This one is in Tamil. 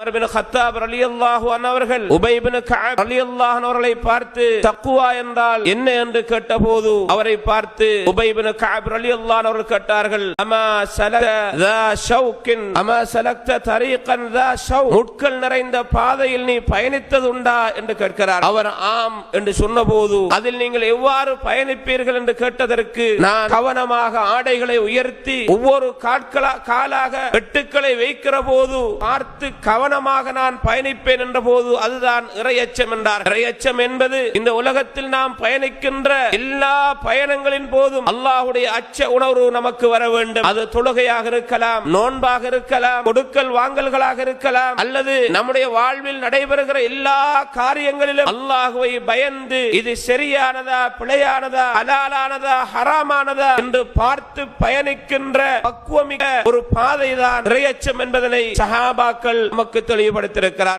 அவர்கள் அவர்களை பார்த்து என்றால் என்ன என்று கேட்டபோது அவரை பார்த்து உபைபின் காப் அலி அவர்கள் கேட்டார்கள் நிறைந்த பாதையில் நீ பயணித்தது உண்டா என்று கேட்கிறார். அவர் ஆம் என்று சொன்னபோது அதில் நீங்கள் எவ்வாறு பயணிப்பீர்கள்? என்று கேட்டதற்கு நான் கவனமாக ஆடைகளை உயர்த்தி ஒவ்வொரு காட்களா காலாக வெட்டுக்களை வைக்கிற போது பார்த்து கவனம் கவனமாக நான் பயணிப்பேன் என்ற போது அதுதான் இறையச்சம் என்றார். இறையச்சம் என்பது இந்த உலகத்தில் நாம் பயணிக்கின்ற எல்லா பயணங்களின் போதும் அல்லாஹுடைய அச்ச உணர்வு நமக்கு வர வேண்டும். அது தொழுகையாக இருக்கலாம் நோன்பாக இருக்கலாம் கொடுக்கல் வாங்கல்களாக இருக்கலாம் அல்லது நம்முடைய வாழ்வில் நடைபெறுகிற எல்லா காரியங்களிலும் அல்லாஹுவை பயந்து இது சரியானதா பிழையானதா அலாலானதா ஹராமானதா என்று பார்த்து பயணிக்கின்ற பக்குவமிக்க ஒரு பாதைதான் இறையச்சம் என்பதனை சஹாபாக்கள் நமக்கு தெளிவுபடுத்தியிருக்கிறார்.